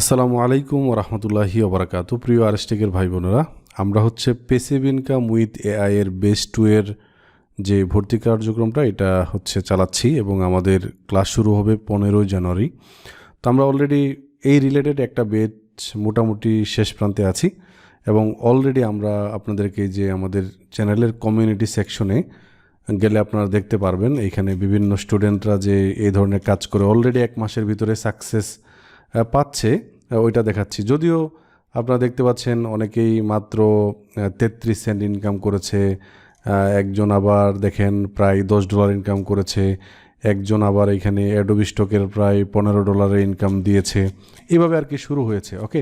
আসসালামু আলাইকুম রহমতুল্লাহি ওবরাকাতু প্রিয় আরেস্টেকের ভাই বোনেরা, আমরা হচ্ছে পেসিভ ইনকাম উইথ এআই এর বেস টু এর যে ভর্তি কার্যক্রমটা, এটা হচ্ছে চালাচ্ছি এবং আমাদের ক্লাস শুরু হবে পনেরোই জানুয়ারি। তো আমরা অলরেডি এই রিলেটেড একটা বেচ মোটামুটি শেষ প্রান্তে আছি এবং অলরেডি আমরা আপনাদেরকে যে আমাদের চ্যানেলের কমিউনিটি সেকশনে গেলে আপনারা দেখতে পারবেন এইখানে বিভিন্ন স্টুডেন্টরা যে এই ধরনের কাজ করে। অলরেডি এক মাসের ভিতরে সাকসেস পাচ্ছে ওইটা দেখাচ্ছি। যদিও আপনারা দেখতে পাচ্ছেন অনেকেই মাত্র তেত্রিশ সেন্ট ইনকাম করেছে একজন আবার দেখেন প্রায় দশ ডলার ইনকাম করেছে, একজন আবার এখানে অ্যাডোবি স্টকের প্রায় পনেরো ডলারের ইনকাম দিয়েছে। এভাবে আর কি শুরু হয়েছে ওকে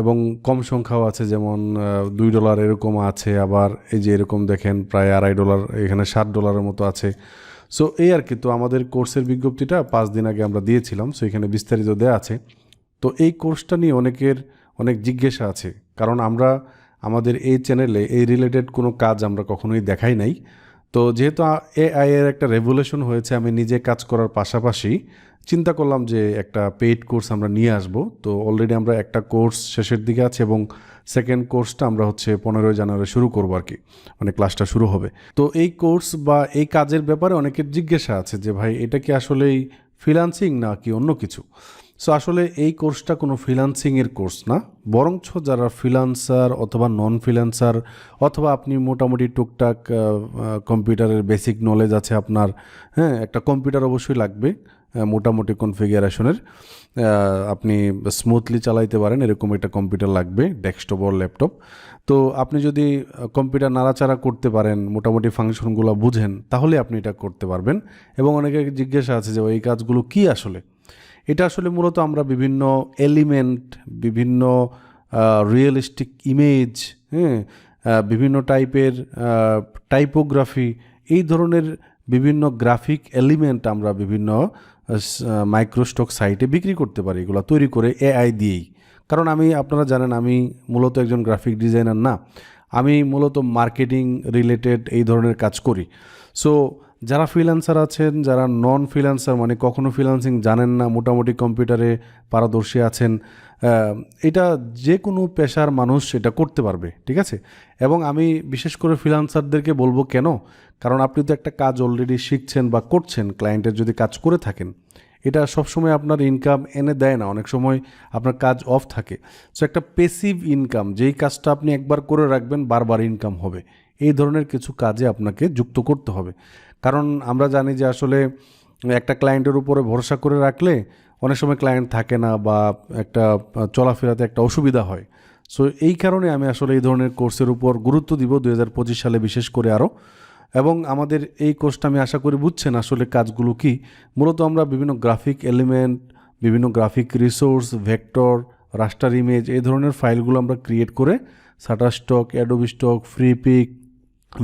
এবং কম সংখ্যাও আছে, যেমন দুই ডলার এরকম আছে, আবার এই যে এরকম দেখেন প্রায় আড়াই ডলার এখানে ষাট ডলারের মতো আছে। সো এই আর কি, তো আমাদের কোর্সের বিজ্ঞপ্তিটা পাঁচ দিন আগে আমরা দিয়েছিলাম সো এখানে বিস্তারিত দেওয়া আছে। তো এই কোর্সটা নিয়ে অনেকের অনেক জিজ্ঞাসা আছে, কারণ আমরা, আমাদের এই চ্যানেলে এই রিলেটেড কোনো কাজ আমরা কখনোই দেখাই নাই। তো যেহেতু এআই এর একটা রেভুলেশন হয়েছে, আমি নিজে কাজ করার পাশাপাশি চিন্তা করলাম যে একটা পেইড কোর্স আমরা নিয়ে আসব। তো অলরেডি আমরা একটা কোর্স শেষের দিকে আছে এবং সেকেন্ড কোর্সটা আমরা হচ্ছে পনেরোই জানুয়ারি শুরু করব আর কি। মানে ক্লাসটা শুরু হবে। তো এই কোর্স বা এই কাজের ব্যাপারে অনেকের জিজ্ঞাসা আছে যে, ভাই, এটা কি আসলেই ফ্রিলান্সিং না কি অন্য কিছু? সো আসলে এই কোর্সটা কোনো ফ্রিলান্সিংয়ের কোর্স না। বরঞ্চ যারা ফ্রিলান্সার অথবা নন ফ্রিলান্সার অথবা আপনি মোটামুটি টুকটাক কম্পিউটারের বেসিক নলেজ আছে আপনার হ্যাঁ একটা কম্পিউটার অবশ্যই লাগবে মোটামুটি কনফিগারেশনের আপনি স্মুথলি চালাইতে পারেন, এরকম একটা কম্পিউটার লাগবে ডেস্কটপ or ল্যাপটপ তো আপনি যদি কম্পিউটার নাড়াচাড়া করতে পারেন, মোটামুটি ফাংশনগুলো বুঝেন, তাহলে আপনি এটা করতে পারবেন। এবং অনেকে জিজ্ঞাসা আছে যে এই কাজগুলো কি আসলে? এটা আসলে মূলত আমরা বিভিন্ন এলিমেন্ট বিভিন্ন রিয়েলিস্টিক ইমেজ হ্যাঁ বিভিন্ন টাইপের টাইপোগ্রাফি এই ধরনের বিভিন্ন গ্রাফিক এলিমেন্ট আমরা বিভিন্ন মাইক্রোস্টক সাইটে বিক্রি করতে পারি, এগুলো তৈরি করে এআই দিয়েই। কারণ আমি, আপনারা জানেন, আমি মূলত একজন গ্রাফিক ডিজাইনার না। আমি মূলত মার্কেটিং রিলেটেড এই ধরনের কাজ করি। সো যারা ফ্রিল্যান্সার আছেন, যারা নন ফ্রিল্যান্সার মানে কখনো ফ্রিল্যান্সিং জানেন না, মোটামুটি কম্পিউটারে পারদর্শী আছেন এটা যে কোনো পেশার মানুষ এটা করতে পারবে, ঠিক আছে? এবং আমি বিশেষ করে ফ্রিল্যান্সারদেরকে বলব কেন? কারণ আপনি তো একটা কাজ অলরেডি শিখছেন বা করছেন ক্লায়েন্টের যদি কাজ করে থাকেন, এটা সবসময় আপনার ইনকাম এনে দেয় না, অনেক সময় আপনার কাজ অফ থাকে। সো একটা পেসিভ ইনকাম যেই কাজটা আপনি একবার করে রাখবেন, বারবার ইনকাম হবে। এই ধরনের কিছু কাজে আপনাকে যুক্ত করতে হবে। কারণ আমরা জানি যে আসলে একটা ক্লায়েন্টের উপরে ভরসা করে রাখলে অনেক সময় ক্লায়েন্ট থাকে না বা একটা চলাফেরাতে একটা অসুবিধা হয়। সো এই কারণে আমি আসলে এই ধরনের কোর্সের উপর গুরুত্ব দিব দু হাজার পঁচিশ সালে বিশেষ করে আরও। এবং আমাদের এই কোর্সটা আমি আশা করি বুঝছেন আসলে কাজগুলো কি। মূলত আমরা বিভিন্ন গ্রাফিক এলিমেন্ট বিভিন্ন graphic resource vector raster image এই ধরনের ফাইলগুলো আমরা ক্রিয়েট করে Shutterstock Adobe Stock Freepik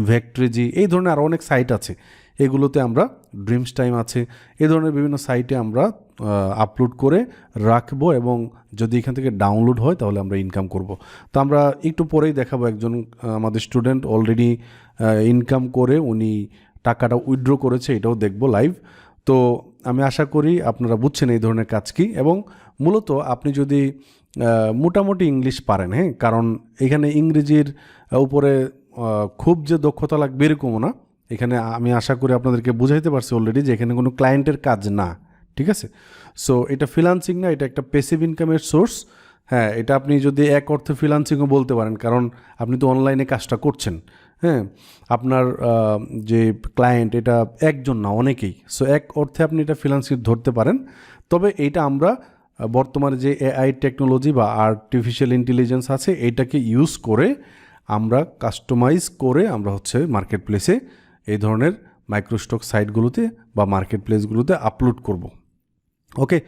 Vecteezy এই ধরনের আরও অনেক সাইট আছে। এগুলোতে আমরা ড্রিমস টাইম আছে। এ ধরনের বিভিন্ন সাইটে আমরা আপলোড করে রাখব এবং যদি এখান থেকে ডাউনলোড হয় তাহলে আমরা ইনকাম করব। তো আমরা একটু পরেই দেখাবো একজন আমাদের স্টুডেন্ট অলরেডি ইনকাম করে উনি টাকাটা উইথড্র করেছে, এটাও দেখব লাইভ তো আমি আশা করি আপনারা বুঝছেন এই ধরনের কাজ কি এবং মূলত আপনি যদি মোটামুটি ইংলিশ পারেন হ্যাঁ? কারণ এখানে ইংরেজির উপরে খুব যে দক্ষতা লাগবে এরকমও না। এখানে আমি আশা করি আপনাদেরকে বুঝাইতে পারছি অলরেডি যে এখানে কোনো ক্লায়েন্টের কাজ না, ঠিক আছে? সো এটা ফ্রিলান্সিং না, এটা একটা পেসিভ ইনকামের সোর্স হ্যাঁ এটা আপনি যদি এক অর্থে ফ্রিলান্সিংও বলতে পারেন, কারণ আপনি তো অনলাইনে কাজটা করছেন। হ্যাঁ আপনার যে ক্লায়েন্ট এটা একজন না, অনেকেই। সো এক অর্থে আপনি এটা ফ্রিলান্সিং ধরতে পারেন। তবে এইটা আমরা বর্তমানে যে এআই টেকনোলজি বা আর্টিফিশিয়াল ইন্টেলিজেন্স আছে, এটাকে ইউজ করে আমরা কাস্টমাইজ করে আমরা হচ্ছে মার্কেট প্লেসে এই ধরনের মাইক্রোস্টক সাইটগুলোতে বা মার্কেট প্লেসগুলোতে আপলোড করব। ওকে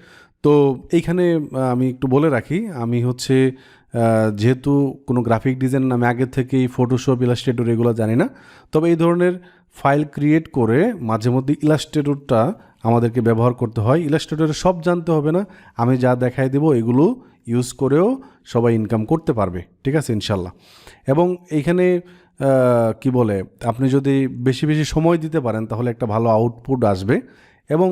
তো এইখানে আমি একটু বলে রাখি, আমি হচ্ছে যেহেতু কোনো গ্রাফিক ডিজাইন আমি আগে থেকেই ফটোশপ ইলাস্ট্রেটর এগুলো জানি না, তবে এই ধরনের ফাইল ক্রিয়েট করে মাঝে মধ্যে ইলাস্ট্রেটরটা আমাদেরকে ব্যবহার করতে হয়। ইলাস্ট্রেটরে সব জানতে হবে না, আমি যা দেখাই দেবো এগুলো ইউজ করেও সবাই ইনকাম করতে পারবে, ঠিক আছে ইনশাল্লাহ এবং এইখানে কি বলে, আপনি যদি বেশি বেশি সময় দিতে পারেন, তাহলে একটা ভালো আউটপুট আসবে। এবং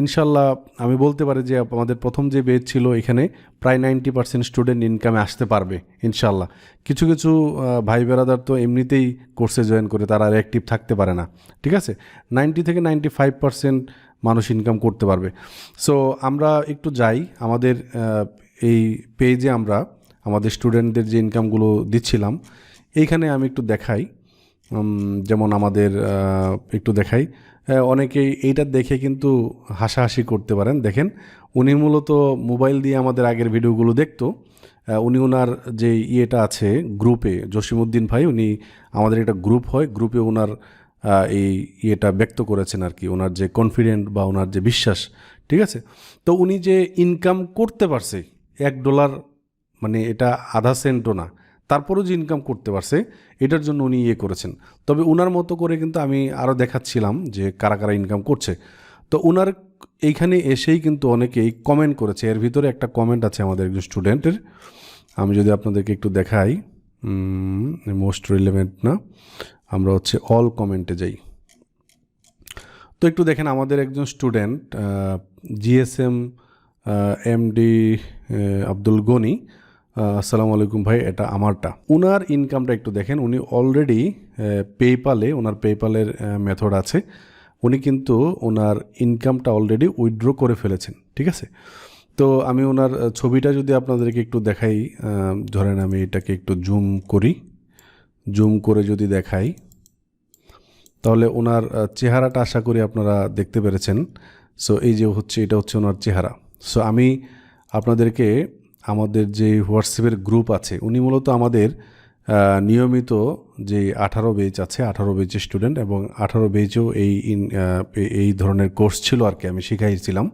ইনশাল্লাহ আমি বলতে পারি যে, আমাদের প্রথম যে বেজ ছিল এখানে প্রায় নাইনটি পার্সেন্ট স্টুডেন্ট ইনকামে আসতে পারবে, ইনশাল্লাহ। কিছু কিছু ভাই বেরাদার তো এমনিতেই কোর্সে জয়েন করে, তারা আর অ্যাক্টিভ থাকতে পারে না, ঠিক আছে? নাইনটি থেকে নাইনটি ফাইভ পার্সেন্ট মানুষ ইনকাম করতে পারবে। সো আমরা একটু যাই, আমাদের এই পেজে আমরা আমাদের স্টুডেন্টদের যে ইনকামগুলো দিচ্ছিলাম এইখানে আমি একটু দেখাই যেমন আমাদের একটু দেখাই। অনেকেই এইটা দেখে কিন্তু হাসাহাসি করতে পারেন। দেখেন, উনি মূলত মোবাইল দিয়ে আমাদের আগের ভিডিওগুলো দেখতো। উনি ওনার যে ইয়েটা আছে গ্রুপে, জসিমউদ্দিন ভাই, উনি আমাদের একটা গ্রুপ হয়। গ্রুপে ওনার এই ইয়েটা ব্যক্ত করেছেন আর কি ওনার যে কনফিডেন্ট বা ওনার যে বিশ্বাস, ঠিক আছে? তো উনি যে ইনকাম করতে পারছে, এক ডলার মানে এটা আধা সেন্টও না তারপরেও যে ইনকাম করতে পারছে, এটার জন্য উনি ইয়ে করেছেন। তবে ওনার মতো করে কিন্তু আমি আরও দেখাচ্ছিলাম যে কারা কারা ইনকাম করছে। তো ওনার এইখানে এসেই কিন্তু অনেকেই কমেন্ট করেছে। এর ভিতরে একটা কমেন্ট আছে আমাদের একজন স্টুডেন্টের আমি যদি আপনাদেরকে একটু দেখাই মোস্ট রিলেভেন্ট না, আমরা হচ্ছে অল কমেন্টে যাই। তো একটু দেখেন আমাদের একজন student GSM MD Abdul Gani আসসালামু আলাইকুম ভাই, এটা আমারটা। ওনার ইনকামটা একটু দেখেন, উনি অলরেডি পেপালে ওনার পেপালের মেথড আছে। উনি কিন্তু ওনার ইনকামটা অলরেডি উইথড্র করে ফেলেছেন, ঠিক আছে? তো আমি ওনার ছবিটা যদি আপনাদেরকে একটু দেখাই ধরেন আমি এটাকে একটু জুম করি। জুম করে যদি দেখাই, তাহলে ওনার চেহারাটা আশা করি আপনারা দেখতে পেরেছেন। সো এই যে হচ্ছে, এটা হচ্ছে ওনার চেহারা। সো আমি আপনাদেরকে আমাদের যে হোয়াটসঅ্যাপের গ্রুপ আছে, উনি মূলত আমাদের নিয়মিত যে আঠারো বেচ আছে, আঠারো বেচের স্টুডেন্ট এবং আঠারো বেচেও এই ইন- এই- ধরনের কোর্স ছিল আর কি, আমি শিখাইছিলাম।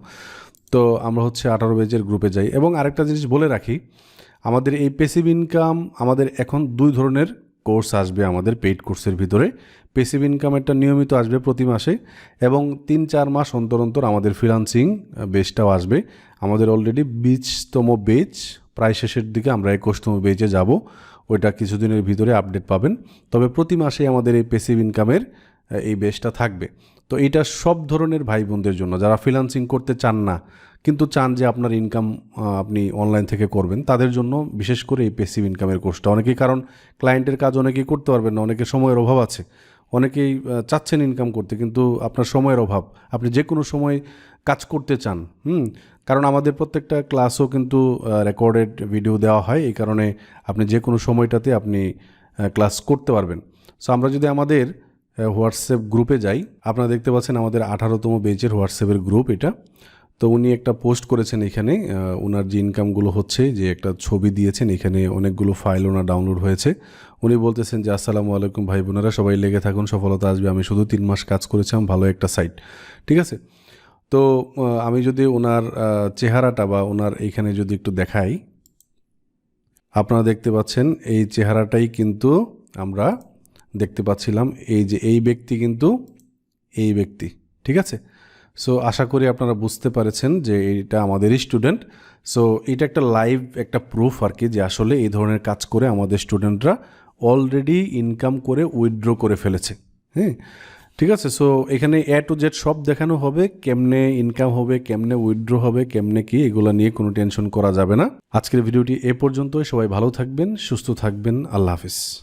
তো আমরা হচ্ছে আঠারো বেচের গ্রুপে যাই এবং আরেকটা জিনিস বলে রাখি, আমাদের এই পেসিভ ইনকাম আমাদের এখন দুই ধরনের কোর্স আসবে আমাদের পেইড কোর্সের ভিতরে। পেসিভ ইনকাম একটা নিয়মিত আসবে প্রতি মাসে এবং তিন চার মাস অন্তর অন্তর আমাদের ফ্রিলান্সিং বেচটাও আসবে। আমাদের অলরেডি বিশতম বেচ প্রায় শেষের দিকে আমরা একুশতম বেচে যাব। ওইটা কিছুদিনের ভিতরে আপডেট পাবেন। তবে প্রতি মাসে আমাদের এই পেসিভ ইনকামের এই বেসটা থাকবে। তো এটা সব ধরনের ভাই বোনদের জন্য, যারা ফ্রিলান্সিং করতে চান না, কিন্তু চান যে আপনার ইনকাম আপনি অনলাইন থেকে করবেন, তাদের জন্য বিশেষ করে এই পেসিভ ইনকামের কোর্সটা অনেকেই, কারণ ক্লায়েন্টের কাজ অনেকেই করতে পারবেন না, অনেকের সময়ের অভাব আছে। অনেকেই চাচ্ছেন ইনকাম করতে, কিন্তু আপনার সময়ের অভাব। আপনি যে কোনো সময় কাজ করতে চান, হুম? কারণ আমাদের প্রত্যেকটা ক্লাসও কিন্তু রেকর্ডেড ভিডিও দেওয়া হয়। এই কারণে আপনি যে কোনো সময়টাতে আপনি ক্লাস করতে পারবেন। সো আমরা যদি আমাদের হোয়াটসঅ্যাপ গ্রুপে যাই, আপনারা দেখতে পাচ্ছেন আমাদের আঠারোতম বেঞ্চের হোয়াটসঅ্যাপের গ্রুপ এটা। তো উনি একটা পোস্ট করেছেন এখানে ওনার যে ইনকামগুলো হচ্ছে, যে একটা ছবি দিয়েছেন, এখানে অনেকগুলো ফাইল ওনার ডাউনলোড হয়েছে। উনি বলতেছেন যে, আসসালামু আলাইকুম ভাই বোনেরা, সবাই লেগে থাকুন, সফলতা আসবে। আমি শুধু তিন মাস কাজ করেছিলাম, ভালো একটা সাইট। ঠিক আছে? তো আমি যদি ওনার চেহারাটা বা ওনার এইখানে যদি একটু দেখাই, আপনারা দেখতে পাচ্ছেন এই চেহারাটাই কিন্তু আমরা দেখতে পাচ্ছিলাম। এই যে, এই ব্যক্তি কিন্তু এই ব্যক্তি, ঠিক আছে? সো আশা করি আপনারা বুঝতে পারেছেন যে এটা আমাদেরই স্টুডেন্ট সো এটা একটা লাইভ একটা প্রুফ আর কি যে আসলে এই ধরনের কাজ করে আমাদের স্টুডেন্টরা অলরেডি ইনকাম করে উইথড্র করে ফেলেছে। হ্যাঁ ঠিক আছে? সো এখানে এ টু জেড সব দেখানো হবে, কেমনে ইনকাম হবে, কেমনে উইথড্র হবে, কেমনে কি, এগুলো নিয়ে কোনো টেনশন করা যাবে না। আজকের ভিডিওটি এ পর্যন্তই। সবাই ভালো থাকবেন, সুস্থ থাকবেন। আল্লাহ হাফিজ।